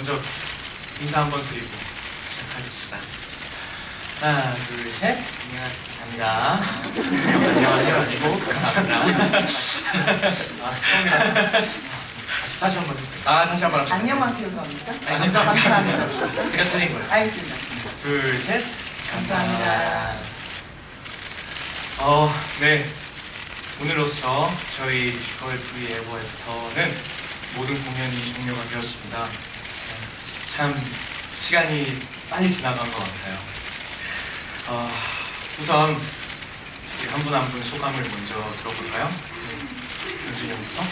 먼저 인사 한번 드리고 시작하겠습니다. 하나, 둘, 셋. 안녕하세요. 안녕하세요. 그리고 감사합니다. 아, 처음이라서. 다시, 다시 한 번. 해볼게요. 아, 다시 한번 합시다. 안녕하세요 합니까? 아니, 감사합니다. 감사합니다. 제가 드린 거예요. 알겠습니다. 둘, 셋. 감사합니다. 어, 네. 오늘로써 저희 뮤지컬 V 에버 애프터는 모든 공연이 종료가 되었습니다. 네, 참 시간이 빨리 지나간 것 같아요. 어, 우선 한 분 한 분 소감을 먼저 들어볼까요? 네. 윤준이 형부터.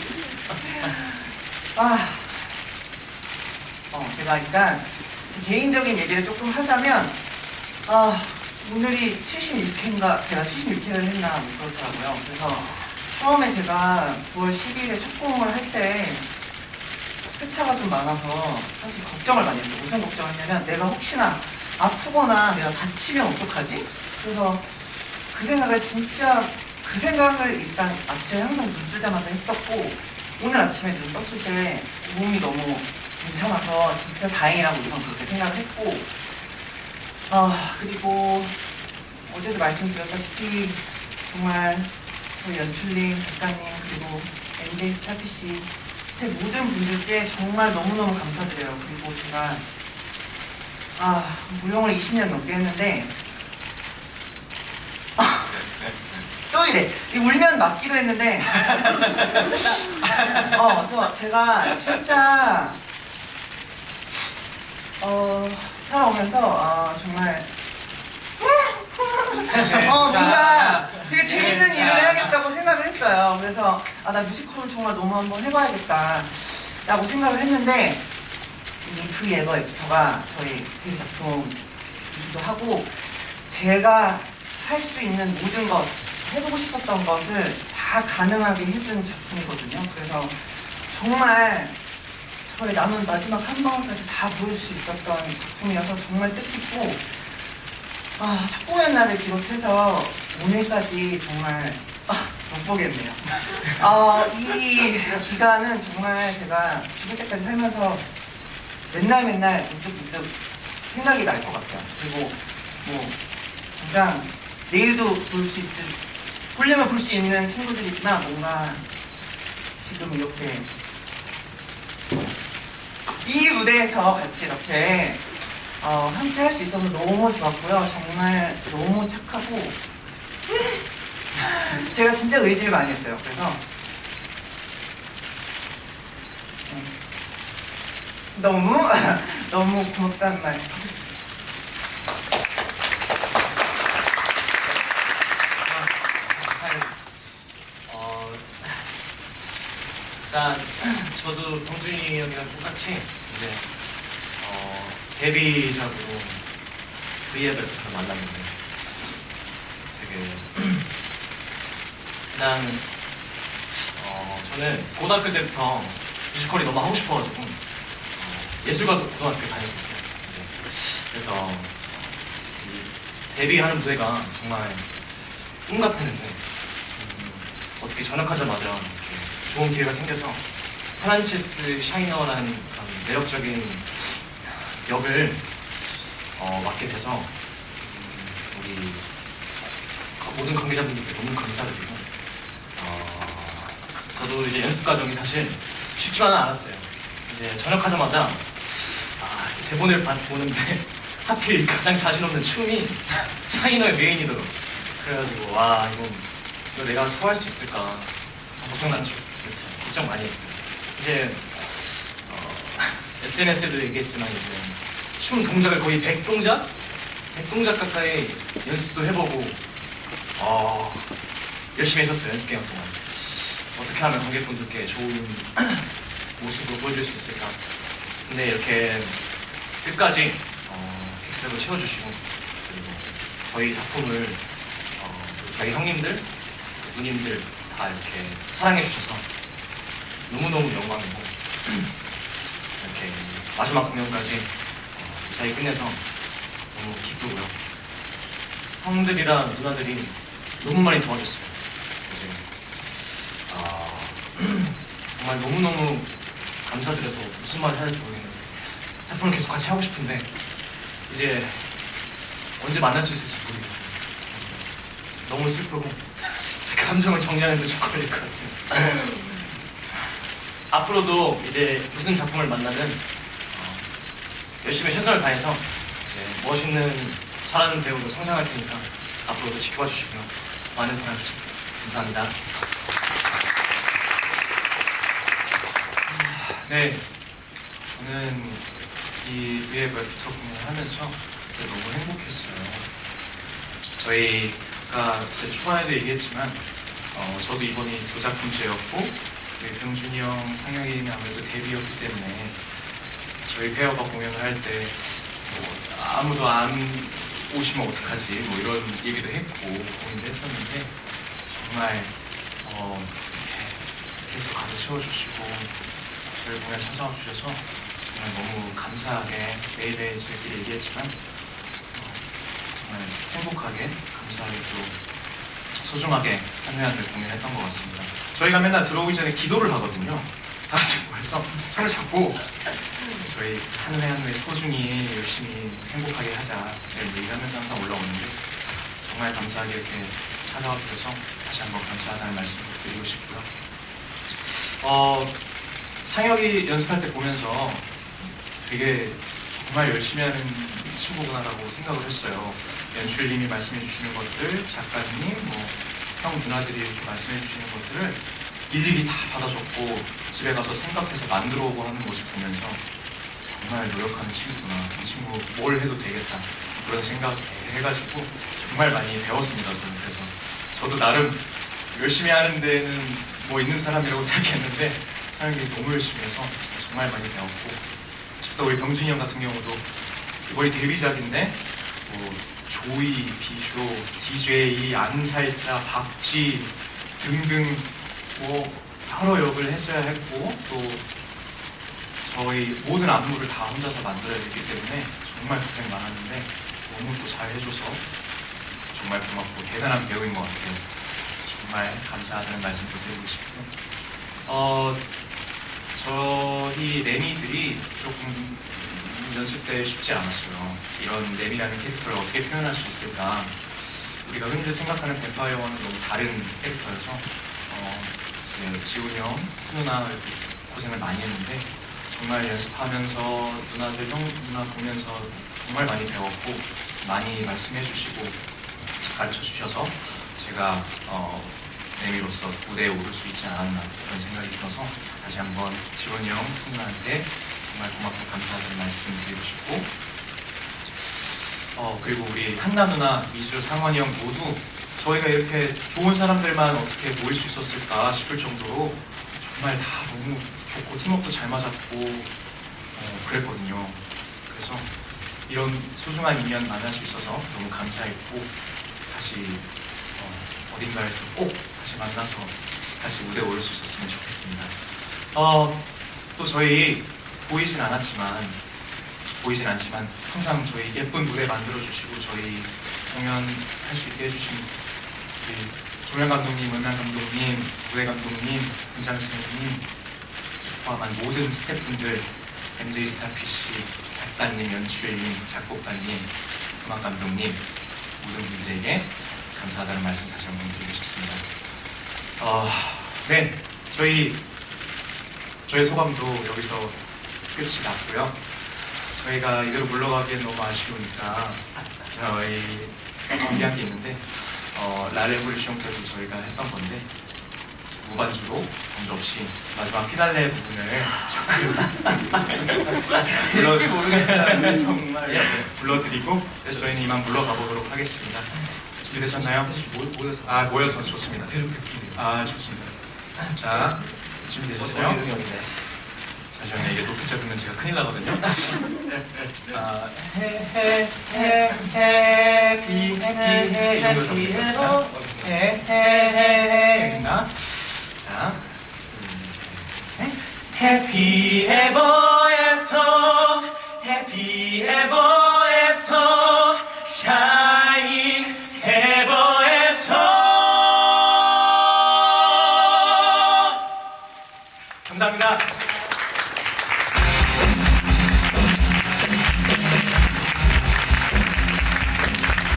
아, 어, 제가 일단 개인적인 얘기를 조금 하자면, 아, 오늘이 76회인가, 제가 76회를 했나 뭐 그렇더라고요. 그래서 처음에 제가 9월 12일에 첫 공을 할때 회차가 좀 많아서 사실 걱정을 많이 했어요. 무슨 걱정을 했냐면 내가 혹시나 아프거나 내가 다치면 어떡하지? 그래서 그 생각을 진짜 그 생각을 일단 아침에 항상 눈 뜨자마자 했었고 오늘 아침에 눈 떴을 때 몸이 너무 괜찮아서 진짜 다행이라고 우선 그렇게 생각을 했고 아 그리고 어제도 말씀드렸다시피 정말 저희 연출님, 작가님 그리고 MJ 스타피시 스태 모든 분들께 정말 너무너무 감사드려요. 그리고 제가 아 무용을 20년 넘게 했는데 아, 또 이래. 이 울면 맞기로 했는데 어 또 제가 진짜 어 살아오면서 어, 정말 어 뭔가 되게 재밌는 일을 해야겠다고 생각을 했어요. 그래서 아 나 뮤지컬을 정말 너무 한번 해봐야겠다 라고 생각을 했는데 이 프리 에버 애프터가 저희 데뷔 작품이기도 하고 제가 할 수 있는 모든 것 해보고 싶었던 것을 다 가능하게 해준 작품이거든요. 그래서 정말 저의 남은 마지막 한 방울까지 다 보여줄 수 있었던 작품이어서 정말 뜻깊고 아, 첫 공연 날을 비롯해서 오늘까지 정말 아, 못 보겠네요. 아, 이 기간은 정말 제가 죽을 때까지 살면서 맨날 맨날 문득 문득 생각이 날 것 같아요. 그리고 뭐 당장 내일도 볼 수 있을 보려면 볼 수 있는 친구들이지만 뭔가 지금 이렇게 이 무대에서 같이 이렇게 어, 함께 할 수 있어서 너무 좋았고요. 정말 너무 착하고 제가 진짜 의지를 많이 했어요. 그래서 네. 너무 너무 고맙다는 말 어 일단 저도 병준이 형이랑 똑같이 이제 어 데뷔작으로 브이앱을 만났는데 되게 일단 어 저는 고등학교 때부터 뮤지컬이 너무 하고 싶어가지고 어, 예술가 고등학교 다녔었어요. 네. 그래서 데뷔하는 무대가 정말 꿈 같았는데 음, 어떻게 전역하자마자 이렇게 좋은 기회가 생겨서 프란체스 샤이너라는 그런 매력적인 역을 어, 맡게 돼서 음, 우리 모든 관계자분들께 너무 감사드리고 어, 저도 이제 연습 과정이 사실 쉽지만은 않았어요. 이제 전역하자마자 아, 대본을 봐- 보는데 하필 가장 자신 없는 춤이 샤이너의 메인이더라고. 그래가지고 와 이거, 이거 내가 소화할 수 있을까 걱정났죠. 그렇죠. 걱정 많이 했어요. 이제 어, SNS에도 얘기했지만 이제 춤 동작을 거의 100동작? 100동작 가까이 연습도 해보고 어, 열심히 했었어요 연습 기간 동안 어떻게 하면 관객분들께 좋은 모습을 보여줄 수 있을까 근데 이렇게 끝까지 어, 객석을 채워주시고 그리고 저희 작품을 어, 저희 형님들 누님들 다 이렇게 사랑해 주셔서 너무너무 영광이고 이렇게 마지막 공연까지 어, 무사히 끝내서 너무 기쁘고요 형들이랑 누나들이 너무 많이 도와줬어요 이제 아, 정말 너무너무 감사드려서 무슨 말을 해야 할지 모르겠는데 작품을 계속 같이 하고 싶은데 이제 언제 만날 수 있을지 모르겠어요. 너무 슬프고 제 감정을 정리하는데 좀 걸릴 것 같아요. 앞으로도 이제 무슨 작품을 만나든 어, 열심히 최선을 다해서 이제 멋있는 잘하는 배우로 성장할 테니까 앞으로도 지켜봐 주시고요. 많은 사랑 주세요. 감사합니다. 네, 저는 이 위에 벌프터 공연을 하면서 그때 너무 행복했어요. 저희가 제 초반에도 얘기했지만 어, 저도 이번이 두 작품째였고 병준이 형, 상혁이는 아무래도 데뷔였기 때문에 저희 페어가 공연을 할때 뭐, 아무도 안 오시면 어떡하지 뭐 이런 얘기도 했고 고민도 했었는데 정말 어, 이렇게 계속 가득 채워주시고 저희 공연 찾아와 주셔서 정말 너무 감사하게 매일매일 저희끼리 얘기했지만 어, 정말 행복하게 감사하게 또 소중하게 한회한을 공연했던 것 같습니다. 저희가 맨날 들어오기 전에 기도를 하거든요. 다 같이 모여서 손을 잡고 저희 한 회 한 회 소중히 열심히 행복하게 하자 이런 얘기하면서 항상 올라오는데 정말 감사하게 이렇게 찾아와 주셔서 다시 한번 감사하다는 말씀 드리고 싶고요. 어, 상혁이 연습할 때 보면서 되게 정말 열심히 하는 친구구나라고 생각을 했어요. 연출님이 말씀해 주시는 것들, 작가님, 뭐, 형 누나들이 이렇게 말씀해 주시는 것들을 일일이 다 받아줬고 집에 가서 생각해서 만들어 오고 하는 모습 보면서 정말 노력하는 친구구나. 이 친구 뭘 해도 되겠다. 그런 생각 해가지고 정말 많이 배웠습니다. 저는 그래서 저도 나름 열심히 하는 데는 뭐 있는 사람이라고 생각했는데 사람이 너무 열심히 해서 정말 많이 배웠고 또 우리 병준이 형 같은 경우도 이번이 데뷔작인데 뭐 조이, 비쇼, DJ, 안살자, 박쥐 등등 뭐 여러 역을 했어야 했고 또 저희 모든 안무를 다 혼자서 만들어야 되기 때문에 정말 고생 많았는데 너무 또 잘 해줘서 정말 고맙고 대단한 배우인 것 같아요. 정말 감사하다는 말씀도 드리고 싶고요. 어, 저희 레미들이 조금 연습 때 쉽지 않았어요. 이런 레미라는 캐릭터를 어떻게 표현할 수 있을까? 우리가 흔히 생각하는 뱀파이어와는 너무 다른 캐릭터여서 어, 이제 지훈이 형, 누나 이렇게 고생을 많이 했는데 정말 연습하면서 누나들 형 누나 보면서 정말 많이 배웠고 많이 말씀해 주시고 가르쳐 주셔서 제가 어, 레미로서 무대에 오를 수 있지 않았나 그런 생각이 들어서 다시 한번 지원이 형, 훈훈한테 정말 고맙고 감사하다는 말씀 드리고 싶고 어, 그리고 우리 한나 누나, 미주, 상원이 형 모두 저희가 이렇게 좋은 사람들만 어떻게 모일 수 있었을까 싶을 정도로 정말 다 너무 좋고 팀워크도 잘 맞았고 어, 그랬거든요. 그래서 이런 소중한 인연 만날 수 있어서 너무 감사했고 다시 어, 어딘가에서 꼭 다시 만나서 다시 무대에 오를 수 있었으면 좋겠습니다. 어, 또 저희 보이진 않았지만 보이진 않지만 항상 저희 예쁜 무대 만들어 주시고 저희 공연할 수 있게 해주신 우리 조명 감독님, 음향 감독님, 무대 감독님, 분장 선생님 포함한 모든 스태프분들, MJ 스타피쉬, 작가님, 연출님, 작곡가님, 음악 감독님 모든 분들에게 감사하다는 말씀 다시 한번 드리고 싶습니다. 어, 네, 저희 저희 소감도 여기서 끝이 났고요. 저희가 이대로 물러가기엔 너무 아쉬우니까 저희 게 있는데 어, 라레볼루션 때도 저희가 했던 건데 무반주로 반주 없이 마지막 피날레 부분을 불러 모르겠는데 정말 불러드리고 그래서 저희는 이만 물러가 보도록 하겠습니다. 준비되셨나요? 모여서 아 모여서 좋습니다. 들은 느낌이에요. 아 좋습니다. 자 준비되셨어요? 붙여주면 제가 큰일 나거든요. 아, 해해해해비 해비 이 정도 잡을게요. 해해해 여기나 자 음, 네. 해피 에버 애터 해피 에버